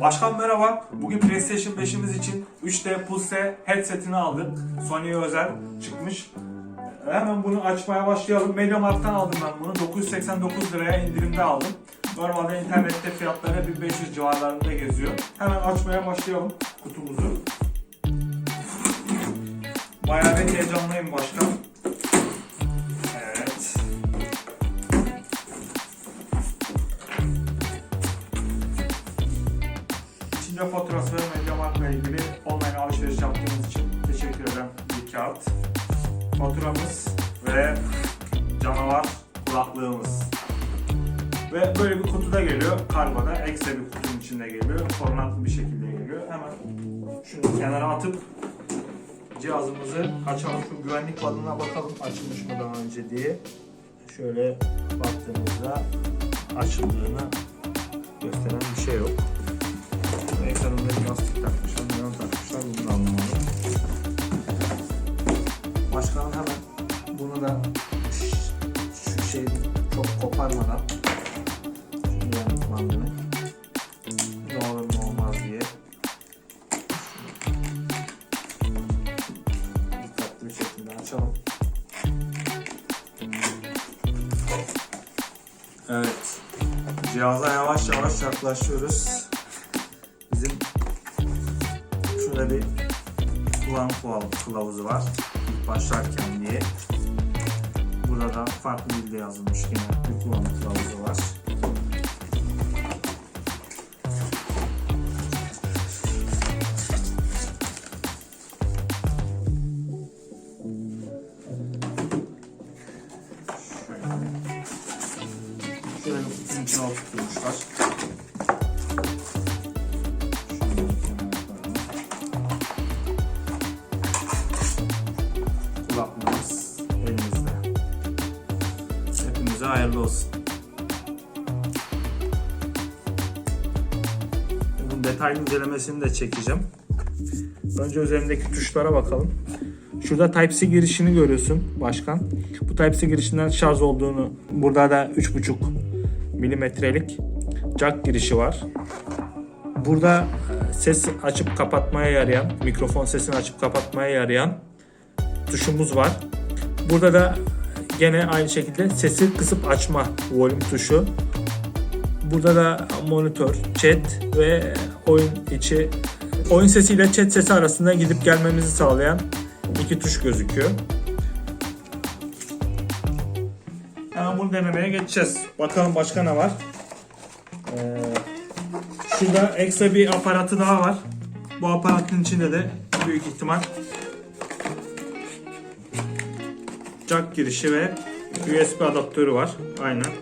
Başkan merhaba. Bugün PlayStation 5'imiz için 3D Pulse headsetini aldık. Sony'ye özel çıkmış. Hemen bunu açmaya başlayalım. MediaMarkt'tan aldım ben bunu. 989 liraya indirimde aldım. Normalde internette fiyatları 1500 civarlarında geziyor. Hemen açmaya başlayalım kutumuzu. Bayağı bir heyecanlıyım başkan. Faturası ve Mediamarkt'la ilgili online alışveriş yaptığımız için teşekkür ederim bir kağıt. Faturamız ve canavar kulaklığımız. Ve böyle bir kutuda geliyor. Kargoda ekstra bir kutunun içinde geliyor. Korunaklı bir şekilde geliyor. Hemen şunu kenara atıp cihazımızı açalım. Şu güvenlik bandına bakalım açılmış mı daha önce diye. Şöyle baktığımızda açıldığını gösteren bir şey yok. Da şu- şey çok koparmadan güvenlik bandını ne olmaz diye dikkatli bir şekilde açalım. Evet. Cihaza yavaş yavaş yaklaşıyoruz. Bizim şurada bir kullanım kılav- kılavuzu var. Başlarken diye. Burada da farklı dilde yazılmış bir kullanım kılavuzu var. Şöyle bir kutunun içine oturtmuşlar. Olsun. Bunun detaylı incelemesini de çekeceğim. Önce üzerindeki tuşlara bakalım. Şurada Type-C girişini görüyorsun başkan. Bu Type-C girişinden şarj olduğunu, burada da 3.5 milimetrelik jack girişi var. Burada e, ses açıp kapatmaya yarayan, mikrofon sesini açıp kapatmaya yarayan tuşumuz var. Burada da gene aynı şekilde sesi kısıp açma volüm tuşu. Burada da monitör, chat ve oyun içi oyun sesiyle chat sesi arasında gidip gelmemizi sağlayan iki tuş gözüküyor. Hemen bunu denemeye geçeceğiz. Bakalım başka ne var. Ee, şurada ekstra bir aparatı daha var. Bu aparatın içinde de büyük ihtimal jack girişi ve USB adaptörü var. Aynen.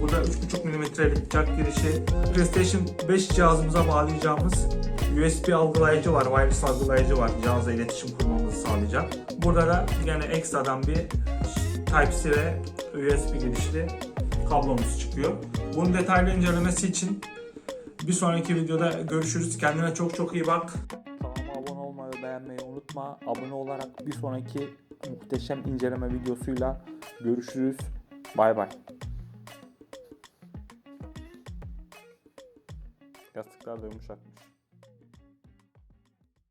Burada 3.5 mm'lik jack girişi. PlayStation 5 cihazımıza bağlayacağımız USB algılayıcı var, wireless algılayıcı var. Cihazla iletişim kurmamızı sağlayacak. Burada da yine ekstradan bir Type-C ve USB girişli kablomuz çıkıyor. Bunun detaylı incelemesi için bir sonraki videoda görüşürüz. Kendine çok çok iyi bak. Kanalıma abone olmayı ve beğenmeyi unutma. Abone olarak bir sonraki muhteşem inceleme videosuyla görüşürüz. Bay bay. Yastıklar da yumuşakmış.